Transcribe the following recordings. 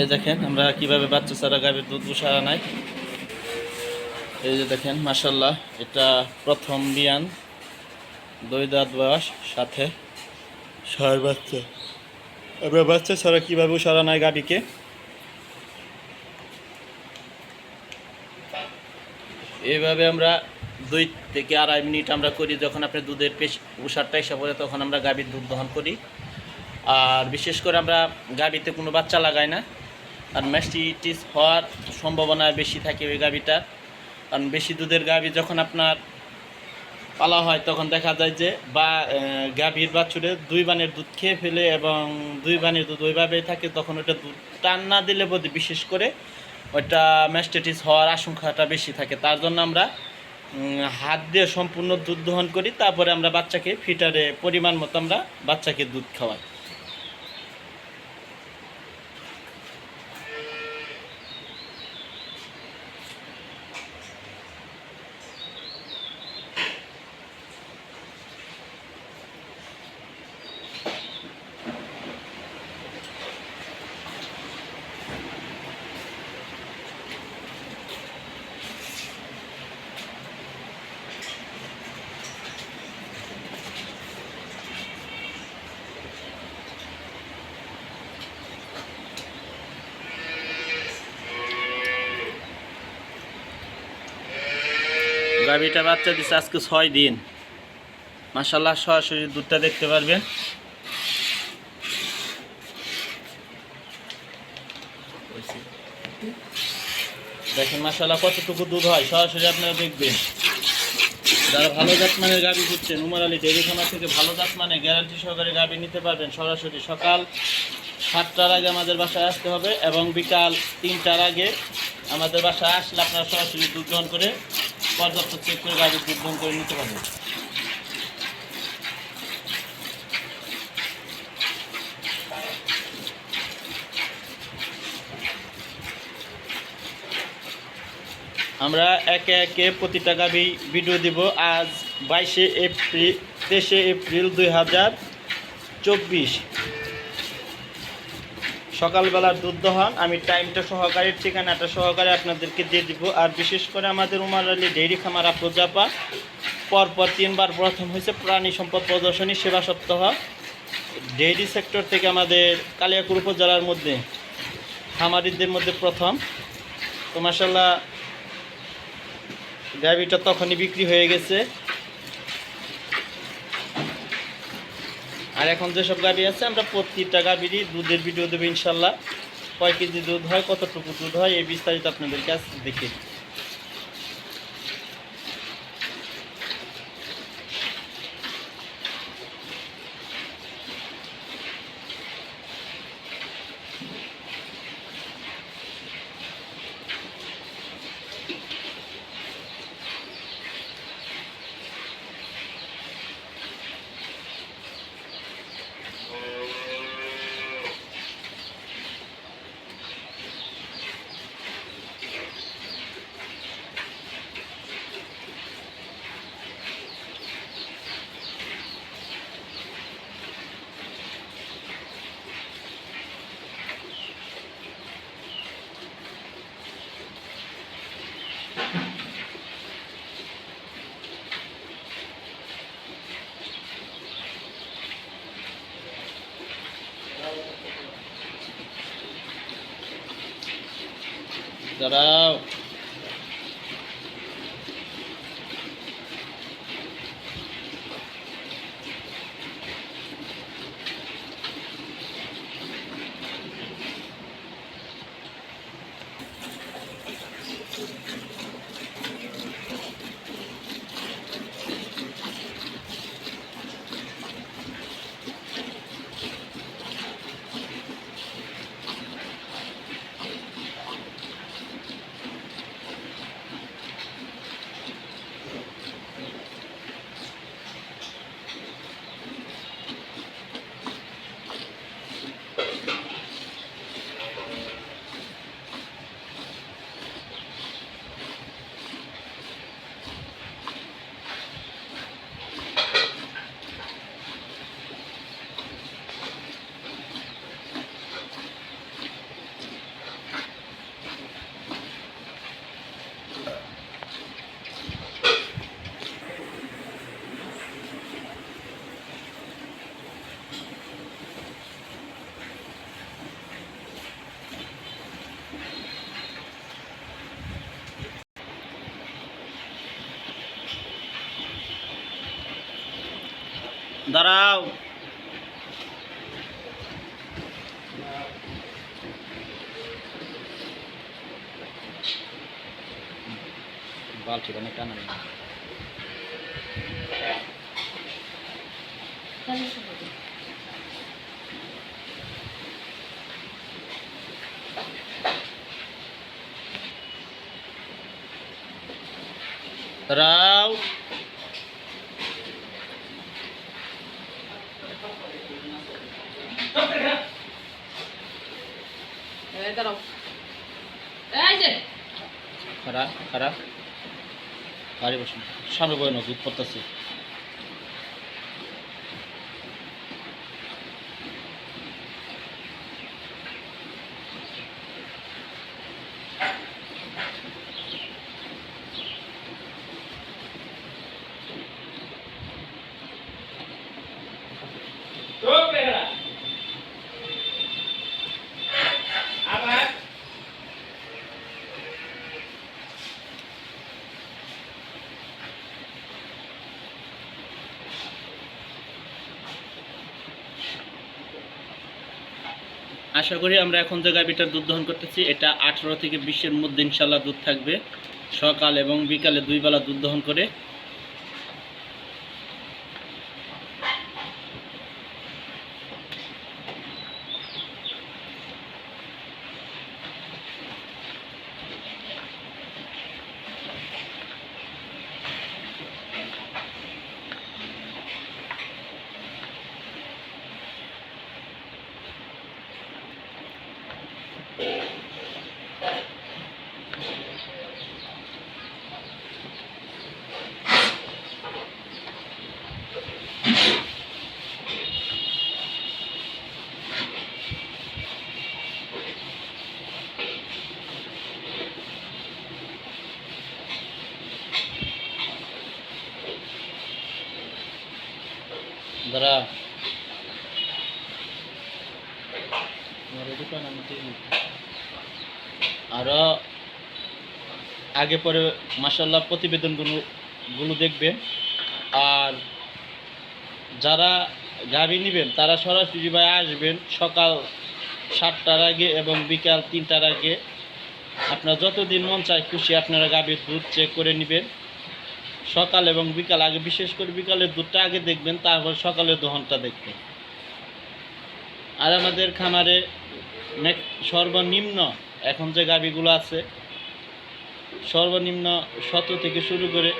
এই দেখেন, আমরা কীভাবে বাচ্চা ছাড়া গাভীর দুধ সারা নাই। এই যে দেখেন মাসাল্লাহ এটা প্রথম বিয়ান, দুই দাঁত বয়স, সাথে ছয় বাচ্চা। আমরা বাচ্চা ছাড়া কীভাবে সারা নাই গাভীকে? এইভাবে আমরা দুই থেকে আড়াই মিনিট আমরা করি, যখন আপনি দুধের পেশ উষারটা এসে পড়ে তখন আমরা গাভীর দুধ দহন করি। আর বিশেষ করে আমরা গাভীতে কোনো বাচ্চা লাগাই না। আর ম্যাস্টিটিস হওয়ার সম্ভাবনা বেশি থাকে ওই গাভীটার কারণ বেশি দুধের গাভী যখন আপনার পালা হয়, তখন দেখা যায় যে বা গাভীর বাছুরে দুই বানের দুধ খেয়ে ফেলে এবং দুই বানের দুধ ওইভাবেই থাকে, তখন ওটা দুধ টান না দিলে বোধ বিশেষ করে ওইটা ম্যাস্টেটিস হওয়ার আশঙ্কাটা বেশি থাকে। তার জন্য আমরা হাত দিয়ে সম্পূর্ণ দুধ দহন করি, তারপরে আমরা বাচ্চাকে ফিটারে পরিমাণ মতো আমরা বাচ্চাকে দুধ খাওয়াই। গাভীটা বাচ্চা দিচ্ছে আজকে ছয় দিন। মাসাল্লাহ সরাসরি দুধটা দেখতে পারবেন। দেখেন মাসাল্লাহ কতটুকু দুধ হয়, সরাসরি আপনারা দেখবেন। যারা ভালো জাতমানের গাভী খুঁজছেন, উমর আলী ডেয়ারি খামার থেকে ভালো জাত মানে গ্যারান্টি সহকারে গাভী নিতে পারবেন সরাসরি সকাল সাতটার আগে আমাদের বাসায় আসতে হবে এবং বিকাল তিনটার আগে আমাদের বাসায় আসলে আপনারা সরাসরি দুধ গ্রহণ করে পর্যাপ্ত চেক করে গাড়ি দুধ করে নিতে পারবেন আমরা একে একে প্রতিটা গাভি ভিডিও দিব আজ বাইশে এপ্রিল, তেইশে এপ্রিল দুই হাজার চব্বিশ। সকালবেলার দুধ দহন আমি টাইমটা সহকারে, ঠিকানাটা সহকারে আপনাদেরকে দিয়ে দিব। আর বিশেষ করে আমাদের উমার আলী ডেইরি খামার আফরোজাপা পরপর তিনবার প্রথম হয়েছে প্রাণী সম্পদ প্রদর্শনী, সেবা সপ্তাহ। ডেইরি সেক্টর থেকে আমাদের কালিয়াকুর উপজেলার মধ্যে, খামারিদের মধ্যে প্রথম। তো মাসাল্লাহ গাভিটা তখনই বিক্রি হয়ে গেছে। আর এখন যেসব গাভি আছে, আমরা প্রত্যেকটা গাভীরই দুধের ভিডিও দেবো ইনশাল্লাহ। কয় কেজি দুধ হয়, কতটুকু দুধ হয়, এই বিস্তারিত আপনাদেরকে আজকে দেখে দাঁড়াও দাঁড়াও বালতি অনেক টানা নেই। খারাপ খারাপ বাড়ি বসুন সামনে বয় না দুধ আশা করি আমরা এখন যে গাভিটার দুধ দহন করতেছি, এটা আঠেরো থেকে বিশের মধ্যে ইনশাল্লাহ দুধ থাকবে। সকাল এবং বিকালে দুই বেলা দুধ দহন করে দাঁড়া আরও আগে পরে মাসাল্লাহ প্রতিবেদনগুলো, গুলো দেখবেন আর যারা গাড়ি নেবেন, তারা সরাসরি ভাই আসবেন সকাল সাতটার আগে এবং বিকাল তিনটার আগে। আপনার যতদিন মন চায় খুশি আপনারা গাভীর দুধ চেক করে নেবেন। সকাল এবং বিকাল, আগে বিশেষ করে বিকালের দুধটা আগে দেখবেন, তারপর সকালের দহনটা দেখবেন। আর আমাদের খামারে সর্বনিম্ন, এখন যে গাভিগুলো আছে, সর্বনিম্ন শত থেকে শুরু করে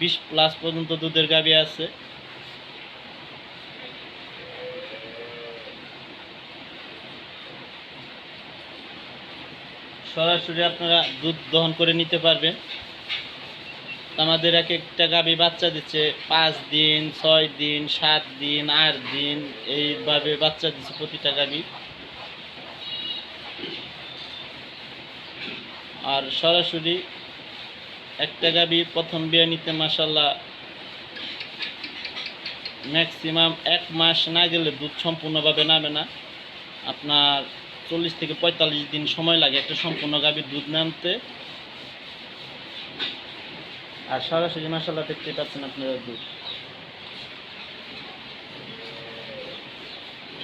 বিশ প্লাস পর্যন্ত দুধের গাভি আছে। সরাসরি আপনারা দুধ দহন করে নিতে পারবেন। আমাদের এক একটা গাভি বাচ্চা দিচ্ছে, পাঁচ দিন, ছয় দিন, সাত দিন, আট দিন, এইভাবে বাচ্চা দিচ্ছে প্রতিটা গাভি আর সরাসরি একটা গাভি প্রথম বিয়ে নিতে মাসাল্লাহ ম্যাক্সিমাম এক মাস না গেলে দুধ সম্পূর্ণভাবে নামে না। আপনার চল্লিশ থেকে পঁয়তাল্লিশ দিন সময় লাগে একটা সম্পূর্ণ গাভীর দুধ নামতে। আর সরাসরি মশলা দেখতে পাচ্ছেন আপনারা দুধ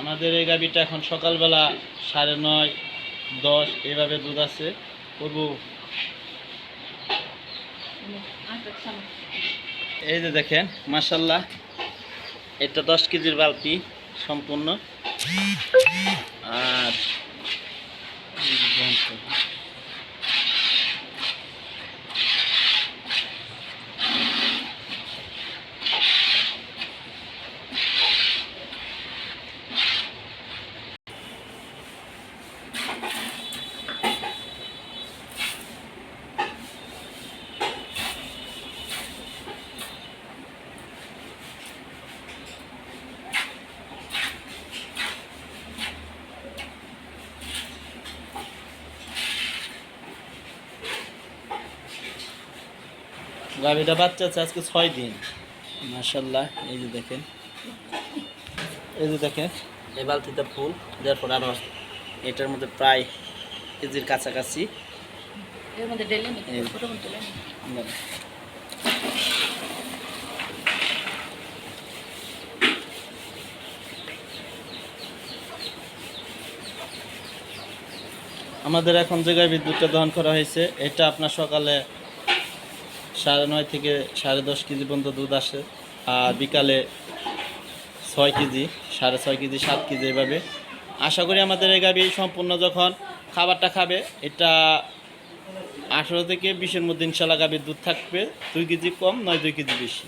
আমাদের এই গাভিটা এখন সকালবেলা সাড়ে নয়, দশ, এইভাবে দুধ আছে। করব। আচ্ছা এই যে দেখেন মাসাল্লাহ এটা দশ কেজির বালতি সম্পূর্ণ। আর গাভিটা বাচ্চা আছে আজকে ছয় দিন। মার্শাল্লাহ এই যে দেখেন। এই যে দেখেন এই বালতিতে ফুল যার পর এটার মধ্যে প্রায় কেজির কাছাকাছি। আমাদের এখন যে গায়ে বিদ্যুৎটা দহন করা হয়েছে এটা আপনার সকালে সাড়ে নয় থেকে সাড়ে দশ কেজি পর্যন্ত দুধ আসে, আর বিকালে ছয় কেজি, সাড়ে ছয় কেজি, সাত কেজি এভাবে। আশা করি আমাদের এই গাভি সম্পূর্ণ যখন খাবারটা খাবে, এটা আঠেরো থেকে বিশের মধ্যে ইনশাল্লাহ গাভীর দুধ থাকবে, দুই কেজি কম, নয় দুই কেজি বেশি।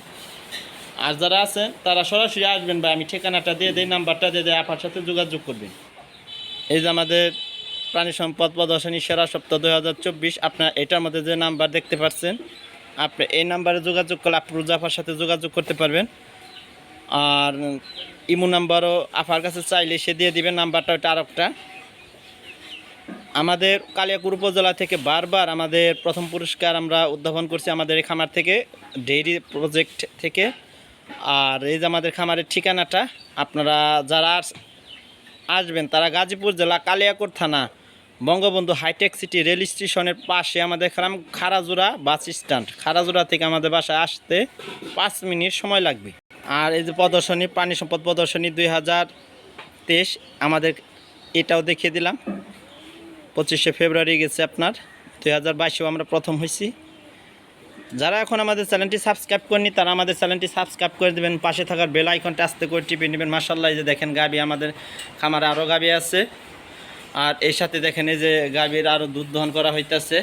আর যারা আছেন, তারা সরাসরি আসবেন বা আমি ঠিকানাটা দিয়ে দিই, নাম্বারটা দিয়ে দেয় আপনার সাথে যোগাযোগ করবেন। এই যে আমাদের প্রাণী সম্পদ প্রদর্শনী সেরা সপ্তাহ দুই হাজার চব্বিশ, আপনার এটার মধ্যে যে নাম্বার দেখতে পাচ্ছেন আপনি এই নাম্বারে যোগাযোগ করলে আপরুজ আফার সাথে যোগাযোগ করতে পারবেন। আর ইমো নাম্বারও আফার কাছে চাইলে সে দিয়ে দিবেন নাম্বারটা ওটা আরেকটা। আমাদের কালিয়াকুর উপজেলা থেকে বারবার আমাদের প্রথম পুরস্কার আমরা উদ্ভাবন করছি আমাদের এই খামার থেকে, ডেইরি প্রজেক্ট থেকে। আর এই যে আমাদের খামারের ঠিকানাটা, আপনারা যারা আস- আসবেন, তারা গাজীপুর জেলা কালিয়াকুর থানা বঙ্গবন্ধু হাইটেক সিটি রেল স্টেশনের পাশে আমাদের খারাম খারাজোড়া বাস স্ট্যান্ড। খারাজোড়া থেকে আমাদের বাসায় আসতে পাঁচ মিনিট সময় লাগবে। আর এই যে প্রদর্শনী প্রাণী সম্পদ প্রদর্শনী দুই হাজার তেইশ, আমাদের এটাও দেখিয়ে দিলাম। পঁচিশে ফেব্রুয়ারি গেছে আপনার। দুই হাজার বাইশেও আমরা প্রথম হয়েছি। যারা এখন আমাদের চ্যানেলটি সাবস্ক্রাইব করেনি তারা আমাদের চ্যানেলটি সাবস্ক্রাইব করে দেবেন। পাশে থাকার বেল আইকনটা আস্তে করে টিপে নেবেন। মাসাল্লাহ যে দেখেন গাবি আমাদের খামারে আরও গাবি আছে। আর এর সাথে দেখেন এই যে গাভীর আরও দুধ দহন করা হইতাছে।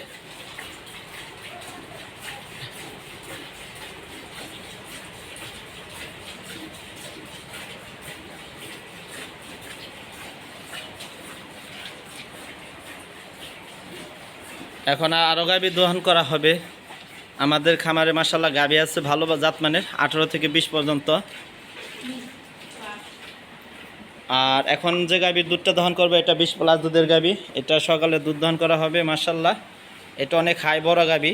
এখন আরও গাভী দহন করা হবে। আমাদের খামারে মাসাল্লাহ গাভী আছে ভালো জাত মানের আঠেরো থেকে বিশ পর্যন্ত। আর এখন যে গাভীর দুধটা দহন করবে, এটা বিশ প্লাস দুধের গাবি এটা সকালে দুধ দহন করা হবে মার্শাল্লাহ এটা অনেক হাই বড় গাভী।